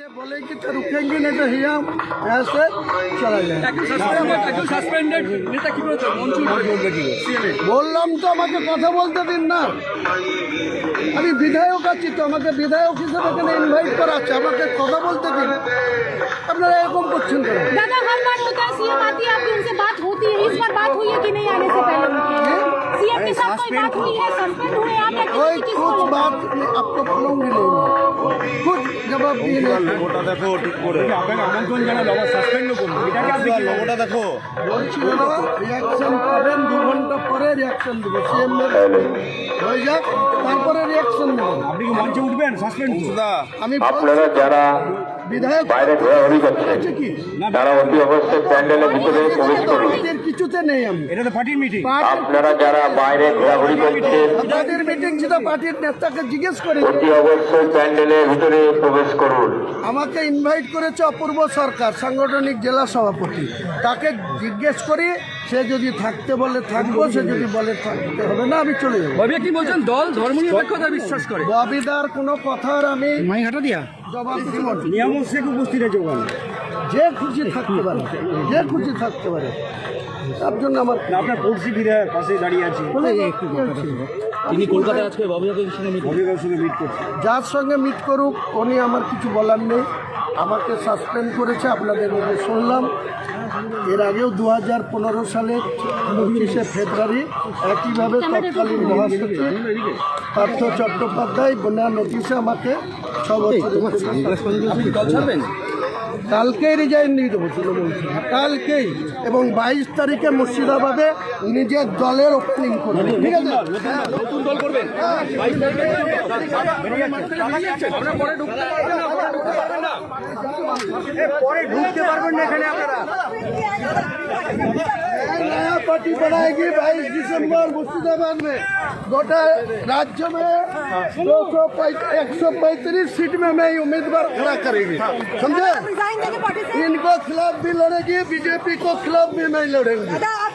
ये बोलेंगे तो रुकेंगे नहीं तो हम ऐसे चला जाए একজন সাসপেন্ডেড একজন সাসপেন্ডেড নেতা কি করেছে মঞ্জুর সিএমএ বললাম তো আমাকে কথা বলতে দিন না আমি বিধায়ক আছি তো আমাকে বিধায়ক হিসেবে এখানে ইনভাইট করা আছে আমাকে কথা বলতে দিন আপনারা এরকম করছেন কেন दादा हर बार होता है सीएम आती है आपकी उनसे बात होती है इस बार बात हुई है कि नहीं आने से पहले बात हुई है सस्पेंड हुए आप या कोई किसी कुछ किसको बात मैं आपको बोलूंगी नहीं कुछ जवाब दिए नहीं লোগোটা দেখো ঠিক করে আপনাকে আমন্ত্রণ জানালো আবার সাসপেন্ডও করলো এটাকে আপনি কি লোগোটা দেখো বলছি দাদা রিয়াকশন পাবেন দু ঘন্টা পরে রিয়াকশন দেবো সিএম হয়ে যাক তারপরে রিয়াকশন দেবো আপনি কি মঞ্চে উঠবেন সাসপেন্ড দা আমি আপনারা যারা বিধায়ক বাইরে ঘোরাঘুরি করছেন আছে কি? তারা অতি অবশ্যই প্যান্ডেলের ভিতরে প্রবেশ করুন কিছুতে নেই আমি। এটা তো পার্টির মিটিং আপনারা যারা বাইরে ঘোরাঘুরি করছেন আপনাদের মিটিং ছিল পার্টির নেতাকে জিজ্ঞেস করে অতি অবশ্যই প্যান্ডেলের ভিতরে প্রবেশ করুন। আমাকে ইনভাইট করেছে অপূর্ব সরকার সাংগঠনিক জেলা সভাপতি। তাকে জিজ্ঞেস করি সে যদি থাকতে বলে থাকব সে যদি বলে থাকতে হবে না আমি চলে যাব। কি বলছেন? দল ধর্মনিরপেক্ষতা বিশ্বাস করে। ববিদার কোনো কথার আমি মাইঘাটা দিয়া। নিয়ামক শেখ উপস্থিত আছে ওখানে। যে খুশি থাকতে পারে যে খুশি থাকতে পারে তার জন্য আমার আপনার পড়শি বিধায়ক পাশে দাঁড়িয়ে আছে। তিনি কলকাতায় আজকে মিট সঙ্গে মিট করছেন। যার সঙ্গে মিট করুক উনি আমার কিছু বলার নেই। আমাকে সাসপেন্ড করেছে আপনাদের মধ্যে শুনলাম। এর আগেও দু হাজার পনেরো সালে পঁচিশে ফেব্রুয়ারি একইভাবে তৎকালীন মহাসচিব পার্থ চট্টোপাধ্যায় বন্যা নোটিশে আমাকে ছ বছর কালকেই রিজাইন দিয়ে দেবো তৃণমূল কালকেই। এবং বাইশ তারিখে মুর্শিদাবাদে নিজের দলের ওপেনিং করব। ঠিক আছে? নতুন দল করবেন বাইশ তারিখে বেরিয়ে যাচ্ছেন আপনারা পরে ঢুকতে পারবেন না পরে ঢুকতে পারবেন না পরে ঢুকতে পারবেন না এখানে আপনারা नया पार्टी बनाएगी बाईस दिसंबर मुर्शिदाबाद में गोटा राज्य में दो सौ एक सौ पैंतीस सीट में मैं उम्मीदवार खड़ा करेंगे समझे इनको खिलाफ भी लड़ेगी बीजेपी को खिलाफ भी नहीं लड़ेंगे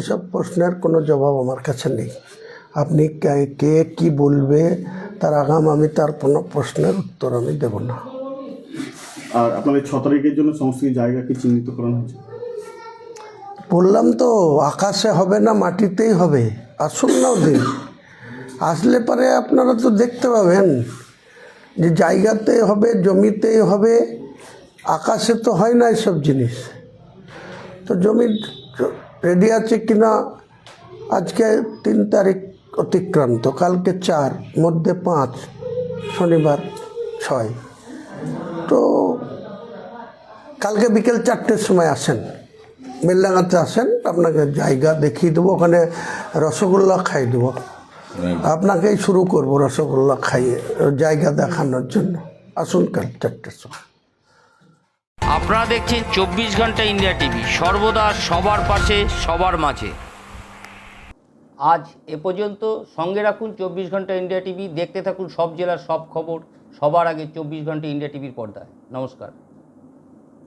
এসব প্রশ্নের কোনো জবাব আমার কাছে নেই। আপনি কে কে বলবে তার আগাম আমি তার কোনো প্রশ্নের উত্তর আমি দেব না। আর আপনাদের ছ তারিখের জন্য সমস্ত জায়গা কি চিহ্নিত করানো হয়েছে? বললাম তো আকাশে হবে না মাটিতেই হবে। আসুন না ওদিন আসলে পরে আপনারা তো দেখতে পাবেন। যে জায়গাতে হবে জমিতেই হবে, আকাশে তো হয় না এসব জিনিস। তো জমি রেডি আছে কিনা, আজকে তিন তারিখ অতিক্রান্ত, কালকে চার, মধ্যে পাঁচ, শনিবার ছয়। তো কালকে বিকেল চারটের সময় আসেন বেলডাঙাতে আসেন, আপনাকে জায়গা দেখিয়ে দেবো, ওখানে রসগোল্লা খাই দেবো। আপনাকেই শুরু করব রসগোল্লা খাইয়ে জায়গা দেখানোর জন্য। আসুন কাল চারটের সময়। আপনারা দেখছেন চব্বিশ ঘণ্টা ইন্ডিয়া টিভি সর্বদা সবার পাশে সবার মাঝে। আজ এ পর্যন্ত সঙ্গে রাখুন চব্বিশ ঘণ্টা ইন্ডিয়া টিভি দেখতে থাকুন সব জেলার সব খবর সবার আগে চব্বিশ ঘণ্টা ইন্ডিয়া টিভির পর্দায়। নমস্কার।